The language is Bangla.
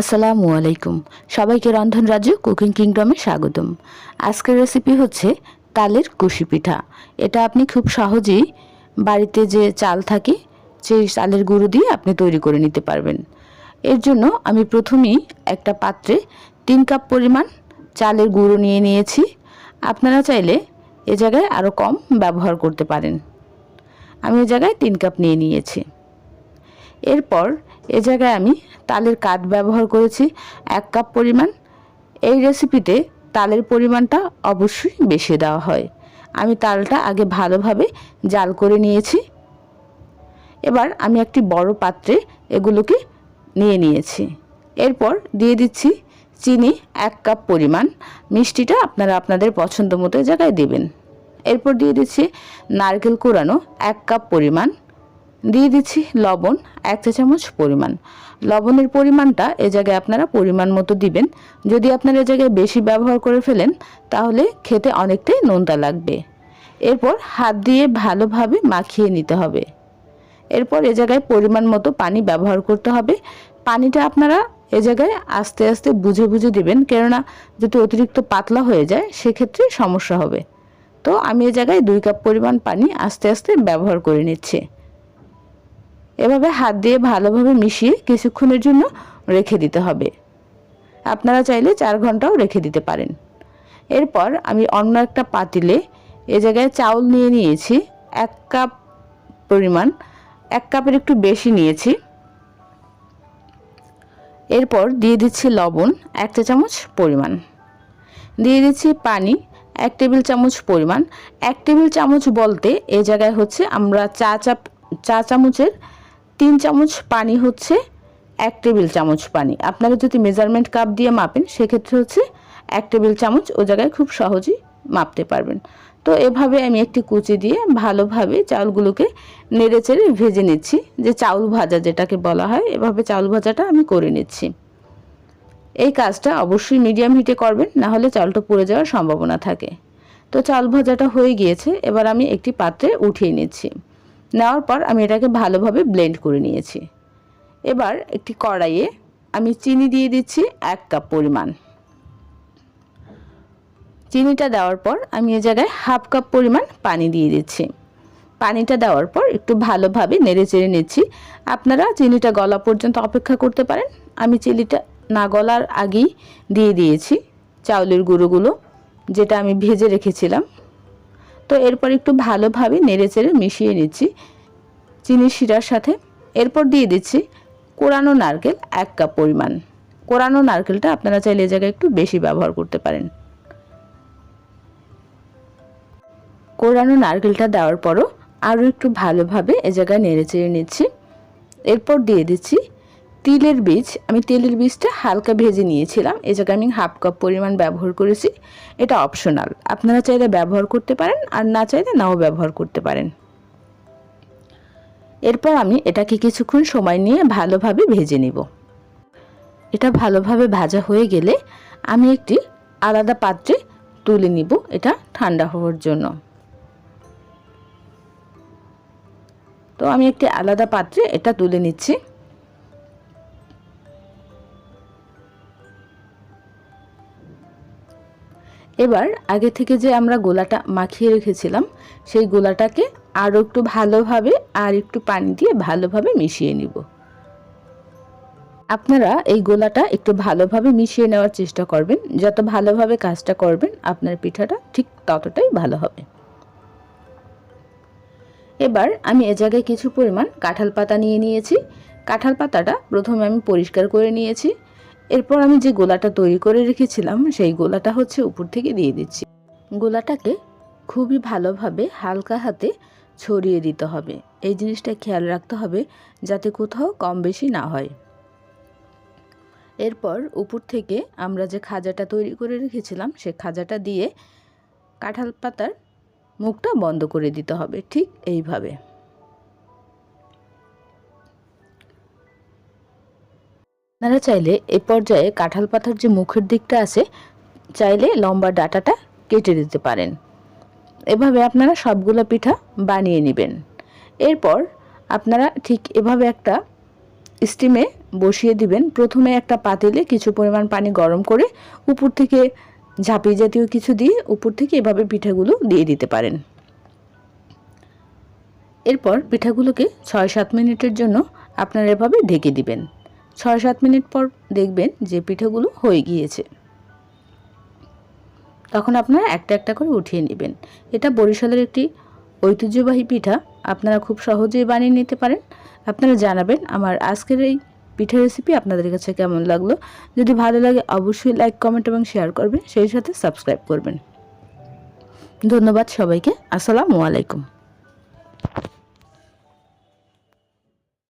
আসসালামু আলাইকুম। সবাইকে রন্ধন রাজ্য কুকিং কিংডমে স্বাগতম। আজকের রেসিপি হচ্ছে তালের কুশি পিঠা। এটা আপনি খুব সহজেই বাড়িতে যে চাল থাকে, সেই চালের গুঁড়ো দিয়ে আপনি তৈরি করে নিতে পারবেন। এর জন্য আমি প্রথমেই একটা পাত্রে তিন কাপ পরিমাণ চালের গুঁড়ো নিয়ে নিয়েছি। আপনারা চাইলে এ জায়গায় আরও কম ব্যবহার করতে পারেন। আমি এ জায়গায় তিন কাপ নিয়ে নিয়েছি। এরপর এ জায়গায় আমি তালের কাঠ ব্যবহার করেছি এক কাপ পরিমাণ। এই রেসিপিতে তালের পরিমাণটা অবশ্যই বেশি দেওয়া হয়। আমি তালটা আগে ভালোভাবে জাল করে নিয়েছি। এবার আমি একটি বড় পাত্রে এগুলোকে নিয়ে নিয়েছি। এরপর দিয়ে দিচ্ছি চিনি এক কাপ পরিমাণ। মিষ্টিটা আপনারা আপনাদের পছন্দ মতো জায়গায় দেবেন। এরপর দিয়ে দিচ্ছি নারকেল কোরানো এক কাপ পরিমাণ। দিয়ে দিচ্ছি লবণ, এক চা চামচ পরিমাণ। লবণের পরিমাণটা এ জায়গায় আপনারা পরিমাণ মতো দিবেন। যদি আপনারা এ জায়গায় বেশি ব্যবহার করে ফেলেন, তাহলে খেতে অনেকটাই নোনতা লাগবে। এরপর হাত দিয়ে ভালোভাবে মাখিয়ে নিতে হবে। এরপর এ জায়গায় পরিমাণ মতো পানি ব্যবহার করতে হবে। পানিটা আপনারা এ জায়গায় আস্তে আস্তে বুঝে বুঝে দিবেন, কেননা যদি অতিরিক্ত পাতলা হয়ে যায়, সেক্ষেত্রে সমস্যা হবে। তো আমি এ জায়গায় দুই কাপ পরিমাণ পানি আস্তে আস্তে ব্যবহার করে নিচ্ছি। এভাবে হাত দিয়ে ভালোভাবে মিশিয়ে কিছুক্ষণের জন্য রেখে দিতে হবে। আপনারা চাইলে চার ঘন্টাও রেখে দিতে পারেন। এরপর আমি অন্য একটা পাতিলে এ জায়গায় চাউল নিয়ে নিয়েছি, এক কাপ পরিমাণ, এক কাপের একটু বেশি নিয়েছি। এরপর দিয়ে দিচ্ছি লবণ, এক চা চামচ পরিমাণ। দিয়ে দিচ্ছি পানি, এক টেবিল চামচ পরিমাণ। এক টেবিল চামচ বলতে এ জায়গায় হচ্ছে আমরা চা চাপ, চা চামচের তিন চামচ পানি হচ্ছে এক টেবিল চামচ পানি। আপনারা যদি মেজারমেন্ট কাপ দিয়ে মাপেন, সেক্ষেত্রে হচ্ছে এক টেবিল চামচ ও জায়গায় খুব সহজেই মাপতে পারবেন। তো এভাবে আমি একটি কুচি দিয়ে ভালোভাবে চাউলগুলোকে নেড়ে চেড়ে ভেজে নিচ্ছি। যে চাউল ভাজা যেটাকে বলা হয়, এভাবে চাউল ভাজাটা আমি করে নিচ্ছি। এই কাজটা অবশ্যই মিডিয়াম হিটে করবেন, না হলে চালটা পুড়ে যাওয়ার সম্ভাবনা থাকে। তো চাল ভাজাটা হয়ে গিয়েছে, এবার আমি একটি পাত্রে উঠিয়ে নিচ্ছি। নেওয়ার পর আমি এটাকে ভালোভাবে ব্লেন্ড করে নিয়েছি। এবার একটি কড়াইয়ে আমি চিনি দিয়ে দিচ্ছি এক কাপ পরিমাণ। চিনিটা দেওয়ার পর আমি এ জায়গায় হাফ কাপ পরিমাণ পানি দিয়ে দিচ্ছি। পানিটা দেওয়ার পর একটু ভালোভাবে নেড়ে চেড়ে নিচ্ছি। আপনারা চিনিটা গলা পর্যন্ত অপেক্ষা করতে পারেন। আমি চিনিটা না গলার আগেই দিয়ে দিয়েছি চাউলের গুঁড়োগুলো, যেটা আমি ভেজে রেখেছিলাম। তো এরপর একটু ভালোভাবে নেড়ে চেড়ে মিশিয়ে নিচ্ছি। চিনি শিরার সাথে। এরপর দিয়ে দিচ্ছি কোরানো নারকেল এক কাপ পরিমাণ। কোরানো নারকেলটা আপনারা চাইলে এই জায়গায় একটু বেশি ব্যবহার করতে পারেন। কোরানো নারকেলটা দেওয়ার পরও আরও একটু ভালোভাবে এ জায়গায় নেড়ে চেড়ে নিচ্ছি। এরপর দিয়ে দিচ্ছি তিলের বীজ, আমি তেলের বীজটা হালকা ভেজে নিয়েছিলাম। এ জায়গায় আমি হাফ কাপ পরিমাণ ব্যবহার করেছি। এটা অপশনাল আপনারা চাইলে ব্যবহার করতে পারেন, আর না চাইলে নাও ব্যবহার করতে পারেন। এরপর আমি এটাকে কিছুক্ষণ সময় নিয়ে ভালোভাবে ভেজে নিব। এটা ভালোভাবে ভাজা হয়ে গেলে আমি একটি আলাদা পাত্রে তুলে নিব এটা ঠান্ডা হওয়ার জন্য। তো আমি একটি আলাদা পাত্রে এটা তুলে নিচ্ছি। এবার আগে থেকে যে আমরা গোলাটা মাখিয়ে রেখেছিলাম, সেই গোলাটাকে আরও একটু ভালোভাবে আর একটু পানি দিয়ে ভালোভাবে মিশিয়ে নিব। আপনারা এই গোলাটা একটু ভালোভাবে মিশিয়ে নেওয়ার চেষ্টা করবেন। যত ভালোভাবে কাজটা করবেন, আপনার পিঠাটা ঠিক ততটাই ভালো হবে। এবার আমি এ জায়গায় কিছু পরিমাণ কাঁঠাল পাতা নিয়ে নিয়েছি। কাঁঠাল পাতাটা প্রথমে আমি পরিষ্কার করে নিয়েছি। এরপর আমি যে গোলাটা তৈরি করে রেখেছিলাম, সেই গোলাটা হচ্ছে উপর থেকে দিয়ে দিচ্ছি। গোলাটাকে খুবই ভালোভাবে হালকা হাতে ছড়িয়ে দিতে হবে। এই জিনিসটা খেয়াল রাখতে হবে যাতে কোথাও কম বেশি না হয়। এরপর উপর থেকে আমরা যে খাজাটা তৈরি করে রেখেছিলাম, সে খাজাটা দিয়ে কাঁঠাল পাতার মুখটা বন্ধ করে দিতে হবে, ঠিক এইভাবে। আপনারা চাইলে এই পর্যায়ে কাঁঠাল পাতার যে মুখের দিকটা আছে, চাইলে লম্বা ডাটাটা কেটে দিতে পারেন। এভাবে আপনারা সবগুলো পিঠা বানিয়ে নেবেন। এরপর আপনারা ঠিক এভাবে একটা স্টিমে বসিয়ে দিবেন। প্রথমে একটা পাতিলে কিছু পরিমাণ পানি গরম করে উপর থেকে ঝাঁপি জাতীয় কিছু দিয়ে উপর থেকে এভাবে পিঠাগুলো দিয়ে দিতে পারেন। এরপর পিঠাগুলোকে ছয় সাত মিনিটের জন্য আপনারা এভাবে ঢেকে দিবেন। ছয় সাত মিনিট পর দেখবেন যে পিঠাগুলো হয়ে গিয়েছে। তখন আপনারা একটা একটা করে উঠিয়ে নেবেন। এটা বরিশালের একটি ঐতিহ্যবাহী পিঠা। আপনারা খুব সহজেই বানিয়ে নিতে পারেন। আপনারা জানাবেন আমার আজকের এই পিঠা রেসিপি আপনাদের কাছে কেমন লাগল। যদি ভালো লাগে অবশ্যই লাইক কমেন্ট এবং শেয়ার করবেন। সেই সাথে সাবস্ক্রাইব করবেন। ধন্যবাদ সবাইকে। আসসালামু আলাইকুম।